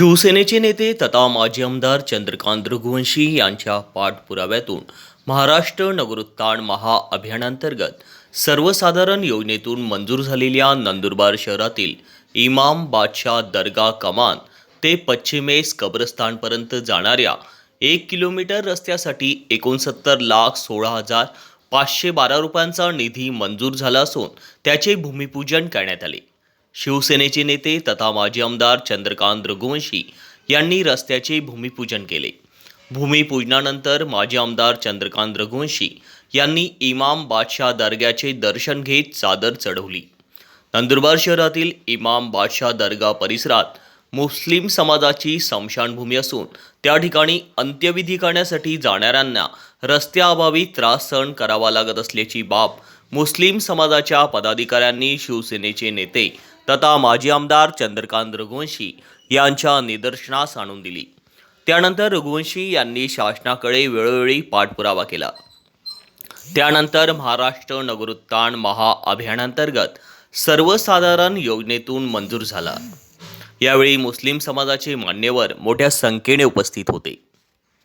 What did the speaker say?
शिवसेनेचे नेते तथा माजी आमदार चंद्रकांत रघुवंशी यांच्या पाठपुराव्यातून महाराष्ट्र नगरोत्थान महाअभियानांतर्गत सर्वसाधारण योजनेतून मंजूर झालेल्या नंदुरबार शहरातील इमाम बादशाह दर्गा कमान ते पश्चिमेस कब्रस्तानपर्यंत जाणाऱ्या एक किलोमीटर रस्त्यासाठी एकोणसत्तर लाख सोळा हजार पाचशे बारा रुपयांचा निधी मंजूर झाला असून त्याचे भूमिपूजन करण्यात आले. शिवसेनेचे नेते तथा माजी आमदार चंद्रकांत रघुवंशी यांनी रस्त्याचे भूमिपूजन केले. भूमिपूजनानंतर माजी आमदार चंद्रकांत रघुवंशी यांनी इमाम बादशाह दर्ग्याचे दर्शन घेत चादर चढवली. नंदुरबार शहरातील इमाम बादशाह दर्गा परिसरात मुस्लिम समाजाची स्मशानभूमी असून त्या ठिकाणी अंत्यविधी करण्यासाठी जाणाऱ्यांना रस्त्याअभावी त्रास सहन करावा लागत असल्याची बाब मुस्लिम समाजाच्या पदाधिकाऱ्यांनी शिवसेनेचे नेते तथा माजी आमदार चंद्रकांत रघुवंशी यांच्या निदर्शनास आणून दिली. त्यानंतर रघुवंशी यांनी शासनाकडे वेळोवेळी पाठपुरावा केला. त्यानंतर महाराष्ट्र नगरोत्थान महाअभियानांतर्गत सर्वसाधारण योजनेतून मंजूर झाला. यावेळी मुस्लिम समाजाचे मान्यवर मोठ्या संख्येने उपस्थित होते.